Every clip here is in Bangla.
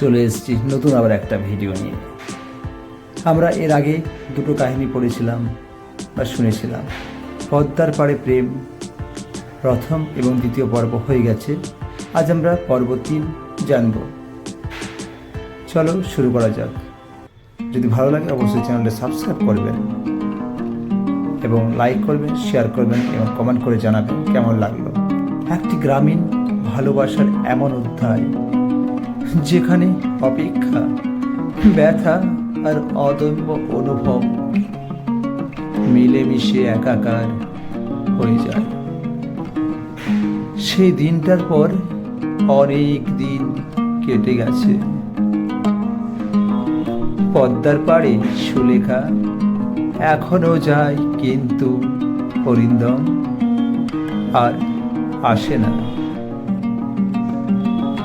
চলে এসেছি নতুন আবার একটা ভিডিও নিয়ে। আমরা এর আগে দুটো কাহিনী পড়েছিলাম বা শুনেছিলাম। পদ্মার পাড়ে প্রেম, প্রথম এবং দ্বিতীয় পর্ব হয়ে গেছে। আজ আমরা পর্ব তিন জানব। চলো শুরু করা যাক। যদি ভালো লাগে অবশ্যই চ্যানেলটা সাবস্ক্রাইব করবেন এবং লাইক করবেন, শেয়ার করবেন এবং কমেন্ট করে জানাবেন কেমন লাগল। একটি গ্রামীণ ভালোবাসার এমন অধ্যায়। যেখানে অপেক্ষা, ব্যথা আর অদম্য অনুভব মিলেমিশে একাকার হয়ে যায়। সেই দিনটার পর অনেক দিন কেটে গেছে। পদ্মার পাড়ে সুলেখা এখনও যায় কিন্তু হরিন্দম আর আসে না।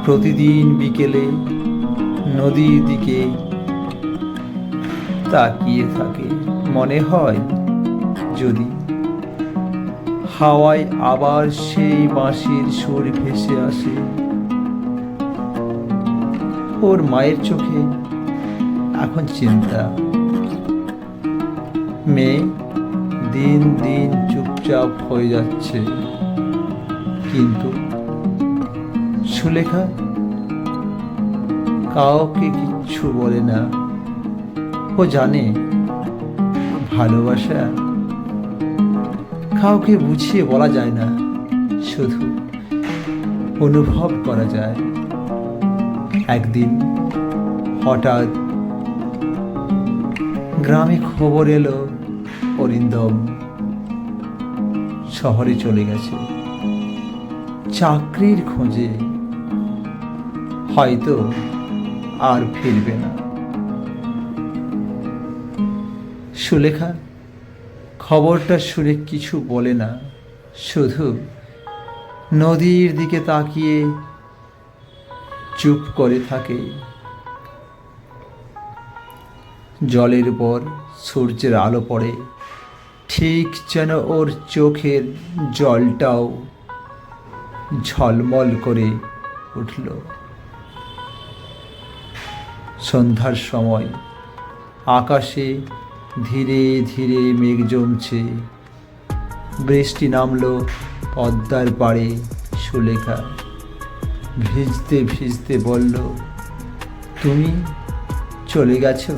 প্রতিদিন বিকেলে নদীর দিকে তাকিয়ে থাকে। মনে হয় যদি হাওয়ায় আবার সেই বাঁশির সুর ভেসে আসে, ওর মায়ের চোখে এখন চিন্তা। মেয়ে দিন দিন চুপচাপ হয়ে যাচ্ছে, কিন্তু সুলেখা, কাউকে কিচ্ছু বলে না। ও জানে ভালোবাসা কাউকে বুঝিয়ে বলা যায় না, শুধু অনুভব করা যায়। একদিন হঠাৎ গ্রামে খবর এলো, অরিন্দম শহরে চলে গেছে। চাকরির খোঁজে হয়তো আর ফিরবে না। সুলেখা, খবরটা শুনে কিছু বলে না, শুধু নদীর দিকে তাকিয়ে চুপ করে থাকে। জলের উপর সূর্যের আলো পড়ে, ঠিক যেন ওর চোখের জলটাও ঝলমল করে উঠল। সন্ধ্যার সময়। আকাশে ধীরে ধীরে মেঘ জমছে। বৃষ্টি নামলো পদ্মার পাড়ে সুলেখা। ভিজতে ভিজতে বলল, তুমি চলে গেছো?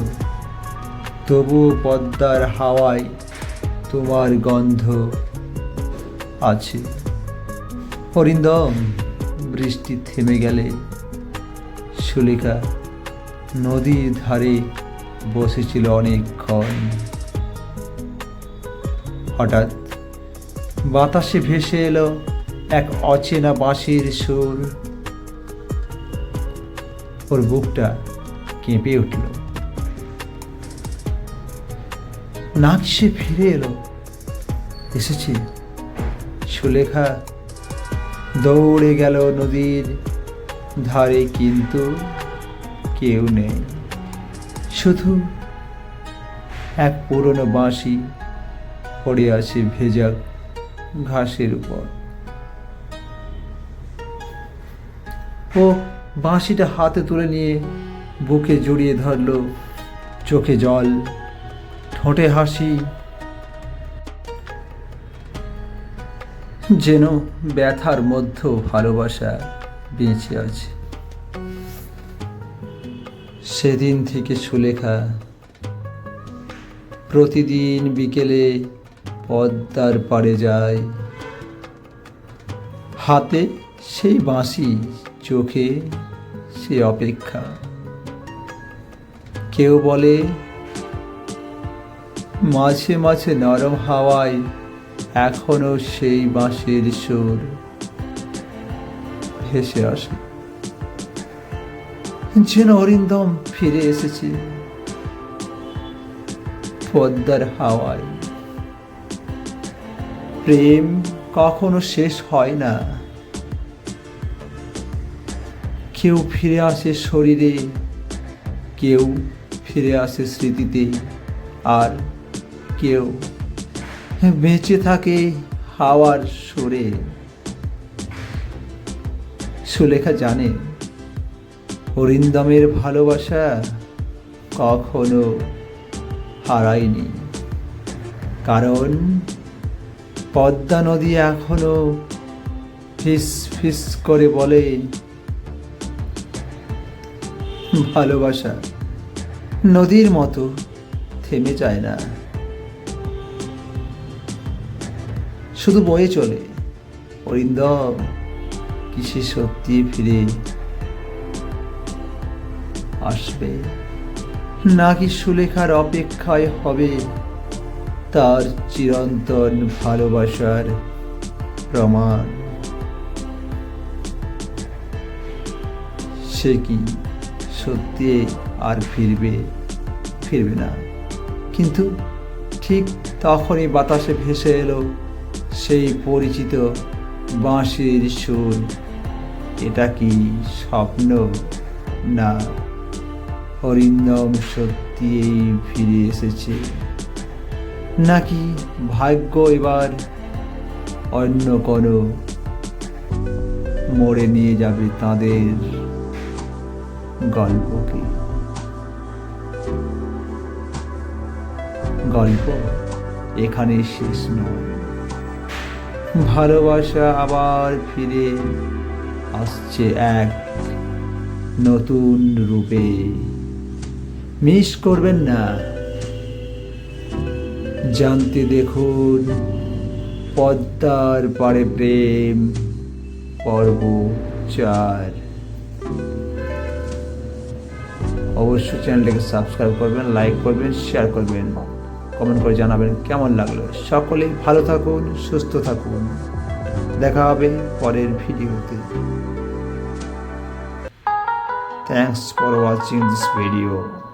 তবুও পদ্মার হাওয়ায় তোমার গন্ধ আছে। অরিন্দম বৃষ্টি থেমে গেলে, সুলেখা। নদীর ধারে বসেছিল অনেকক্ষণ। হঠাৎ বাতাসে ভেসে এলো এক অচেনা বাঁশির সুর। ওর বুকটা কেঁপে উঠল। নাক সে ফিরে এলো? এসেছে। সুলেখা দৌড়ে গেল নদীর ধারে কিন্তু কেউ নেই। শুধু এক পুরনো বাঁশি পড়ে আছে ভেজা ঘাসের উপর। ও বাঁশিটা হাতে তুলে নিয়ে বুকে জড়িয়ে ধরলো চোখে জল, ঠোঁটে হাসি। যেন ব্যথার মধ্যেও ভালোবাসা বেঁচে আছে। সেদিন থেকে সুলেখা। প্রতিদিন বিকেলে পদ্মার পাড়ে যায়। হাতে সেই বাঁশি, চোখে সে অপেক্ষা। কেউ বলে, মাঝে মাঝে নরম হাওয়ায় এখনও সেই বাঁশের সুর ভেসে আসে। যেন অরিন্দম ফিরে এসেছে। পদ্মার হাওয়ায়। প্রেম কখনো শেষ হয় না। কেউ ফিরে আসে শরীরে, কেউ ফিরে আসে স্মৃতিতে, আর কেউ বেঁচে থাকে হাওয়ার সুরে। সুলেখা জানে অরিন্দমের ভালোবাসা কখনো হারায়নি। কারণ পদ্মা নদী এখনও ফিস ফিস করে বলে ভালোবাসা নদীর মতো থেমে যায় না। শুধু বয়ে চলে। অরিন্দম কিসে সত্যি ফিরে আসবে। নাকি সুলেখার অপেক্ষায় হবে তার চিরন্তন ভালোবাসার প্রমাণ? সে কি সত্যি আর ফিরবে? ফিরবে না। কিন্তু ঠিক তখনই বাতাসে ভেসে এলো সেই পরিচিত বাঁশির সুর। এটা কি স্বপ্ন? না। অরিন্দম সত্যিই ফিরে এসেছে। নাকি ভাগ্য এবার অন্য কোনো মোড়ে নিয়ে যাবে তাদের গল্পকে? গল্প এখানে শেষ নয়। ভালোবাসা আবার ফিরে আসছে এক নতুন রূপে। মিস করবেন না। জানতে দেখুন, পদ্মার পারে প্রেম, পর্ব চার। অবশ্যই চ্যানেলটাকে সাবস্ক্রাইব করবেন লাইক করবেন শেয়ার করবেন। কমেন্ট করে জানাবেন কেমন লাগল। সকলেই ভালো থাকুন, সুস্থ থাকুন। দেখা হবে পরের ভিডিওতে। Thanks for watching this video